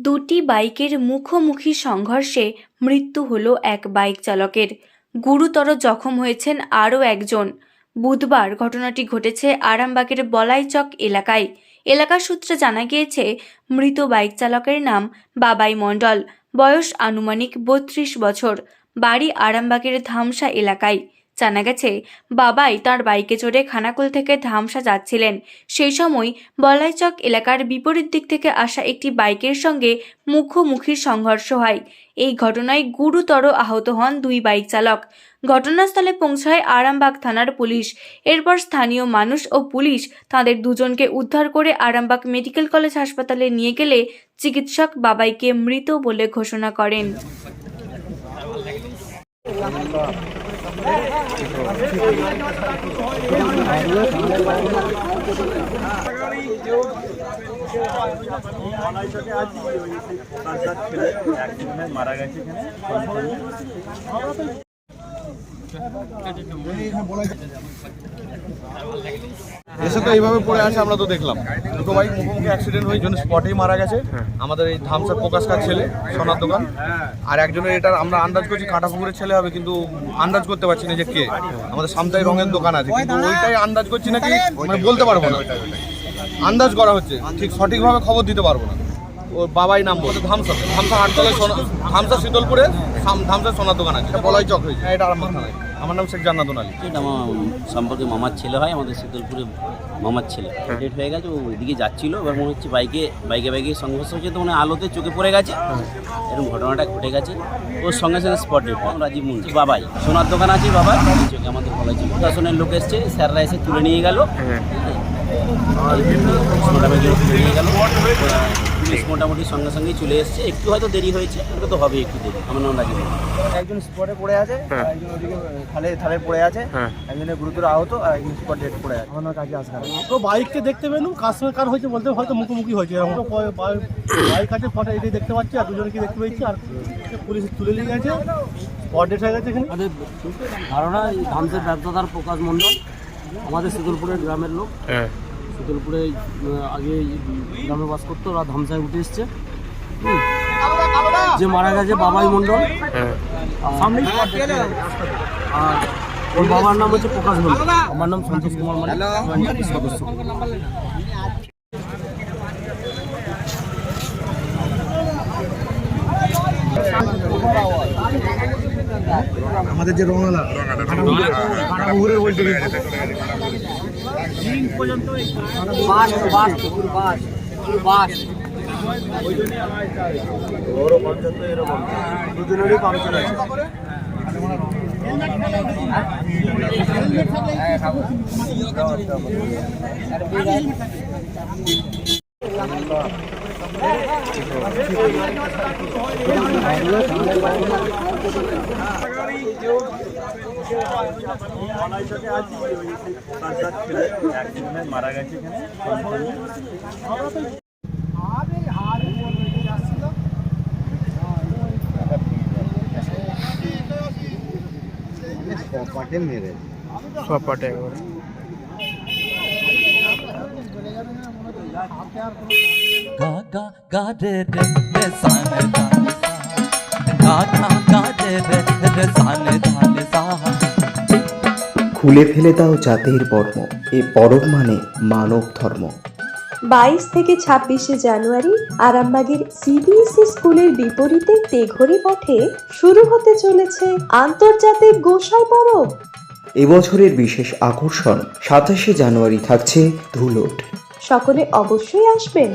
দুটি বাইকের মুখোমুখি সংঘর্ষে মৃত্যু হলো এক বাইক চালকের। গুরুতর জখম হয়েছেন আরও একজন। বুধবার ঘটনাটি ঘটেছে আরামবাগের বলাইচক এলাকায়। এলাকা সূত্রে জানা গিয়েছে, মৃত বাইক চালকের নাম বাবাই মণ্ডল। বয়স আনুমানিক বত্রিশ বছর। বাড়ি আরামবাগের ধামসা এলাকায়। জানা গেছে, বাবাই তার বাইকে চড়ে খানাকুল থেকে ধামসা যাচ্ছিলেন। সেই সময় বলাইচক এলাকার বিপরীত দিক থেকে আসা একটি বাইকের সঙ্গে মুখোমুখি সংঘর্ষ হয়। এই ঘটনায় গুরুতর আহত হন দুই বাইক চালক। ঘটনাস্থলে পৌঁছায় আরামবাগ থানার পুলিশ। এরপর স্থানীয় মানুষ ও পুলিশ তাদের দুজনকে উদ্ধার করে আরামবাগ মেডিকেল কলেজ হাসপাতালে নিয়ে গেলে চিকিৎসক বাবাইকে মৃত বলে ঘোষণা করেন। মারা গেছে এখানে এসে তো এইভাবে পড়ে আছে আমরা তো দেখলাম। দুটো বাইক মুখোমুখি অ্যাক্সিডেন্ট হয়ে একজন স্পটেই মারা গেছে। আমাদের এই ধামসার প্রকাশকার ছেলে সোনার দোকান। আর একজনের এটা আমরা আন্দাজ করছি কাঁটা পুকুরের ছেলে হবে কিন্তু আন্দাজ করতে পারছি না যে কে। আমাদের সামতাই রঙের দোকান আছে কিন্তু ওইটাই আন্দাজ করছি নাকি মানে বলতে পারব না। আন্দাজ করা হচ্ছে ঠিক সঠিকভাবে খবর দিতে পারব না। ওর বাবাই নাম বলছে ধামসা ধামসা হাটতলায় সোনা ধামসা শীতলপুরে ধামসা সোনার দোকান আছে। বলাই চক হয়েছে। হ্যাঁ, এটা আমার থানায় আমার নাম শেখ জান্নাতুন আলী। এটা আমার সম্পর্কে মামার ছেলে হয় আমাদের শীতলপুরে মামার ছেলে। ডেট হয়ে গেছে ও ওইদিকে যাচ্ছিল এবার মনে হচ্ছে বাইকে বাইকে বাইকে সংঘর্ষ হচ্ছে তো মানে আলোতে চোখে পড়ে গেছে। এরকম ঘটনাটা ঘটে গেছে। ওর সঙ্গে সঙ্গে স্পট ডেট রাজীব মুন্সি বাবাই। সোনার দোকান আছে বাবা চোখে আমাদের বলা ছিল প্রশাসনের লোক এসছে স্যাররা এসে তুলে নিয়ে গেল। মোটামুটি নিয়ে গেল পুলিশ মোটামুটি সঙ্গে সঙ্গেই চলে এসছে। একটু হয়তো দেরি হয়েছে ওটা তো হবে একটু দেরি। আমার নাম রাজীব। একজন স্পটে পড়ে আছে একজন ওদিকে খালে থালে পড়ে আছে একজনের গুরুতর আহত আর একজন স্পট ডেট পড়ে আছে। আমার কাছে আসবে তো বাইককে দেখতে পেলাম কার সঙ্গে কার হয়েছে বলতে হয়তো মুখোমুখি হয়েছে। এরকম তো বাইক আছে ফটো এটাই দেখতে পাচ্ছি আর দুজনকে দেখতে পাচ্ছি আর পুলিশ তুলে নিয়ে গেছে স্পট ডেট হয়ে গেছে এখানে। ধারণা ধামসের ব্যবসাদার প্রকাশ মণ্ডল। আমাদের শীতলপুরের গ্রামের লোক। শীতলপুরে আগে গ্রামে বাস করতো ওরা ধামসায় উঠে এসছে। হুম। যে মারা গেছে বাবাই মণ্ডল। হয়ে। আর ওর বাবার নাম হচ্ছে প্রকাশ মণ্ডল। আমার নাম সন্তোষ কুমার মন্ডল সদস্য। আমাদের যে রঙালা বাস বাস পুরো বাস পুরো বাস দুজনেরই পাংচার আছে বালাইচকে আছি ওই তার তার ছেলে একজনে মারা গেছে এখানে ga ga ga re re re sa ne da ne sa ga ga ga re re re sa ne da ne sa খুলে ফেলে দাও জাতির বর্ম এ পরব মানে মানব ধর্ম। বাইশ থেকে ছাব্বিশে জানুয়ারি আরামবাগের সিবিএসই স্কুলের বিপরীতে তেঘরি মাঠে শুরু হতে চলেছে আন্তর্জাতিক গোসাই পরব। এবছরের বিশেষ আকর্ষণ সাতাশে জানুয়ারি থাকছে ধুলোট। সকলে অবশ্যই আসবেন।